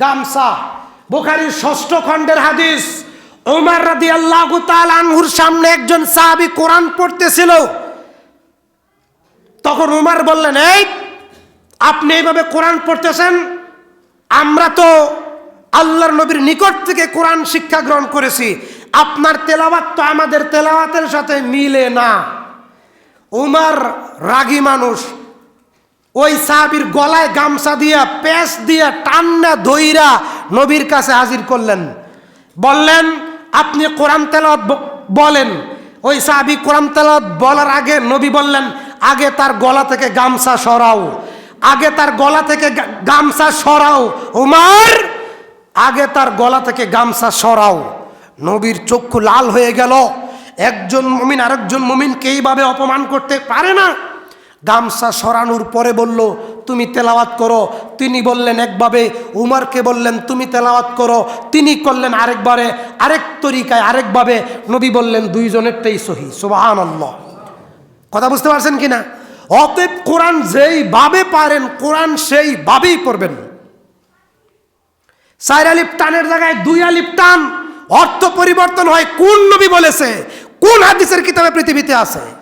গামছা। বুখারীর ষষ্ঠ খণ্ডের হাদিস ওমার রাদি আল্লাহ আনহুর সামনে একজন সাহাবী কোরআন পড়তেছিল। তখন উমার বললেন, এই, আপনি এইভাবে কোরআন পড়তেছেন? আমরা তো আল্লাহর নবীর নিকট থেকে কোরআন শিক্ষা গ্রহণ করেছি। আপনার তেলাওয়াত তো আমাদের তেলাওয়াতের সাথে মিলে না। উমার রাগী মানুষ ওই সাহাবির গলায় গামছা দিয়া পেঁচ দিয়া টান্না দইরা নবীর কাছে হাজির করলেন। বললেন, আপনি কোরআন তেলাওয়াত ব- বলেন। ওই সাহাবি কোরআন তেলাওয়াত বলার আগে নবী বললেন, আগে তার গলা থেকে গামছা সরাও। আগে তার গলা থেকে গামছা সরাও। উমার, আগে তার গলা থেকে গামছা সরাও। নবীর চক্ষু লাল হয়ে গেল। একজন মুমিন আরেকজন মুমিনকে এইভাবে অপমান করতে পারে না। গামছা সরানোর পরে বলল, তুমি তেলাওয়াত করো। তিনি বললেন, একভাবে। উমারকে বললেন, তুমি তেলাওয়াত করো। তিনি করলেন আরেকবারে, আরেক তরিকায় আরেকভাবে। নবী বললেন, দুইজনেরটাই সহি। সুবাহান কথা বুঝতে পারছেন কিনা? অতএব কোরআন যেইভাবে পারেন, কোরআন সেইভাবেই পড়বেন চার আলিপ টানের জায়গায় দুই আলিপ টান, অর্থ পরিবর্তন হয়। কোন নবী বলেছে? কোন হাদিসের কিতাবে পৃথিবীতে আছে?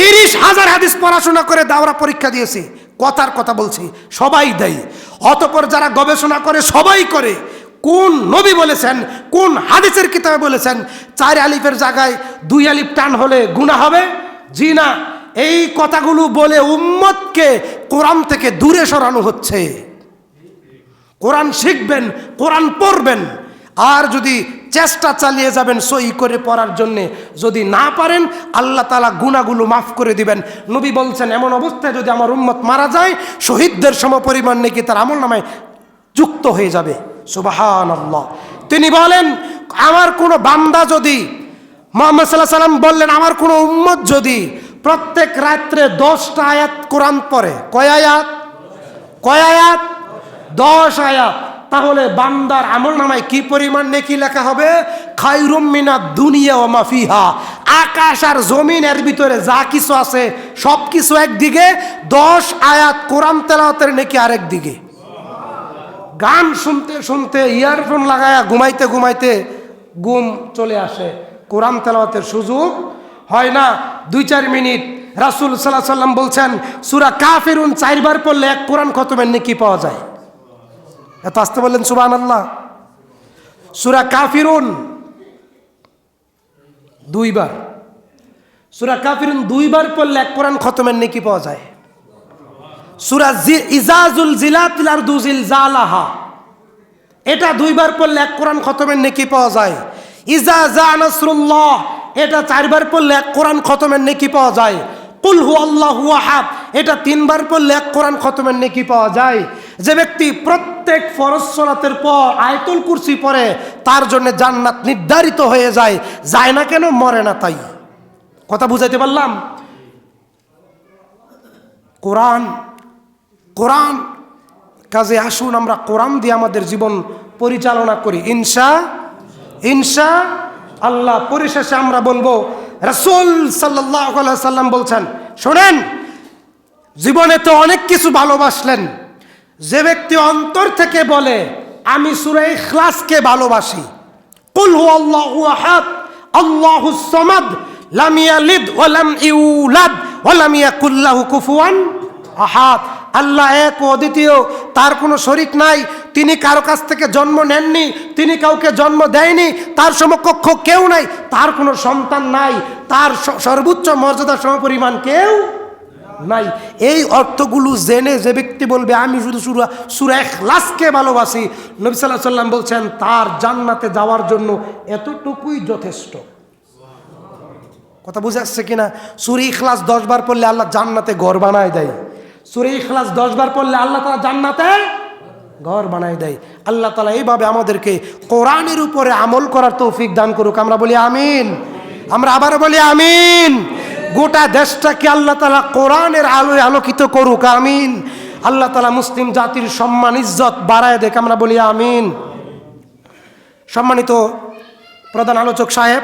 তিরিশ হাজার হাদিস পড়াশোনা করে দাওরা পরীক্ষা দিয়েছি, কথার কথা বলছি, সবাই দেয়। অতপর যারা গবেষণা করে, সবাই করে। কোন নবী বলেছেন, কোন হাদিসের কিতাবে বলেছেন, চার আলিফের জায়গায় দুই আলিফ টান হলে গুণা হবে? জি না। এই কথাগুলো বলে উম্মতকে কোরআন থেকে দূরে সরানো হচ্ছে। কোরআন শিখবেন, কোরআন পড়বেন। আর যদি চেষ্টা চালিয়ে যাবেন সই করে পড়ার জন্যে, যদি না পারেন, আল্লাহ তালা গুণাগুলো মাফ করে দিবেন। নবী বলছেন, এমন অবস্থায় যদি আমার উম্মত মারা যায়, শহীদদের সমপরিমাণ নাকি তার আমল নামায় যুক্ত হয়ে যাবে। সুবাহান আল্লাহ তিনি বলেন, আমার কোনো বান্দা যদি, মোহাম্মদ সাল্লাহ সাল্লাম বললেন, আমার কোনো উম্মত যদি প্রত্যেক রাত্রে দশটা আয়াত কোরআন পড়ে, কয় আয়াত? কয় আয়াত? দশ আয়াত। তাহলে বান্দার আমল নামায় কি পরিমাণ নেকি লেখা হবে? খাইরুম মিনা দুনিয়া ও মাফিহা আকাশ আর জমিনের ভিতরে যা কিছু আছে সব কিছু একদিকে, দশ আয়াত কোরআন তেলাওয়াতের নেকি আরেক দিকে। গান শুনতে শুনতে ইয়ারফোন লাগায়া ঘুমাইতে ঘুমাইতে ঘুম চলে আসে। কোরআন তেলাওয়াতের সুযোগ হয় না। দুই চার মিনিট রাসুল সাল্লাহ সাল্লাম বলছেন, সুরা কাফেরুন চারবার পড়লে এক কোরআন খতমের নেকি পাওয়া যায়। এত আসতে বললেন সুবান আল্লাহ সুরা কাফিরুন দুইবার। সুরা কাফিরুন দুইবার পড়লে এক কোরআন খতমের নেকি পাওয়া যায়। সুরা ইজাজুল জিলাতিল আর দুজিল জালাহা। এটা দুইবার পড়লে এক কোরআন খতমের নেকি পাওয়া যায়। ইজা জা নাসরুল্লাহ, এটা চারবার পড়লে এক কোরআন খতমের নেকি পাওয়া যায়। কুল হু আল্লাহ এটা তিনবার পড়লে এক কোরআন খতমের নেকি পাওয়া যায়। যে ব্যক্তি প্রত্যেক ফরজ পর আয়তুল কুরসি পরে তার জন্য জান্নাত নির্ধারিত হয়ে যায়। যায় না কেন? মরে না তাই। কথা বুঝাইতে পারলাম? কোরআন কোরআন। কাজে আসুন, আমরা কোরআন দিয়ে আমাদের জীবন পরিচালনা করি। ইনসা ইনসা আল্লাহ, পরিশেষে আমরা বলব, রসুল সাল্লাহ সাল্লাম বলছেন, শোনেন, জীবনে তো অনেক কিছু ভালোবাসলেন। যে ব্যক্তি অন্তর থেকে বলে, আমি সুরাই খ্লাসকে ভালোবাসি। কুল হু আল্লাহু আহাদ, আল্লাহু সামাদ, লাম ইয়ালিদ ওয়া লাম ইউলাদ ওয়া লাম ইয়াকুল কুফুয়ান আহাদ। আল্লাহ এক অদ্বিতীয়, তার কোনো শরিক নাই, তিনি কারও কাছ থেকে জন্ম নেননি, তিনি কাউকে জন্ম দেয়নি, তার সমকক্ষ কেউ নাই, তার কোনো সন্তান নাই, তার সর্বোচ্চ মর্যাদা সমপরিমাণ কেউ নাই। এই অর্থগুলো জেনে যে ব্যক্তি বলবে, আমি শুধু সুরা সুরা লাশকে ভালোবাসি। নবী সাল্লাহ সাল্লাম বলছেন, তার জান্নাতে যাওয়ার জন্য এতটুকুই যথেষ্ট। কথা বুঝে আসছে কিনা? সুরি ইখলাস দশ বার পড়লে আল্লাহ জান্নাতে ঘর বানায় দেয়। সুরি ইখলাস দশ বার পড়লে আল্লাহ তারা জান্নাতে ঘর বানায় দেয়। আল্লাহ তালা এইভাবে আমাদেরকে কোরআনের উপরে আমল করার তৌফিক দান করুক। আমরা বলি আমিন। আমরা আবার বলি আমিন। গোটা দেশটাকে আল্লাহ তালা কোরআনের আলোয় আলোকিত করুক, আমিন। আল্লাহ তালা মুসলিম জাতির সম্মান, ইজ্জত বাড়ায় দেখ, আমরা বলি আমিন। সম্মানিত প্রধান আলোচক সাহেব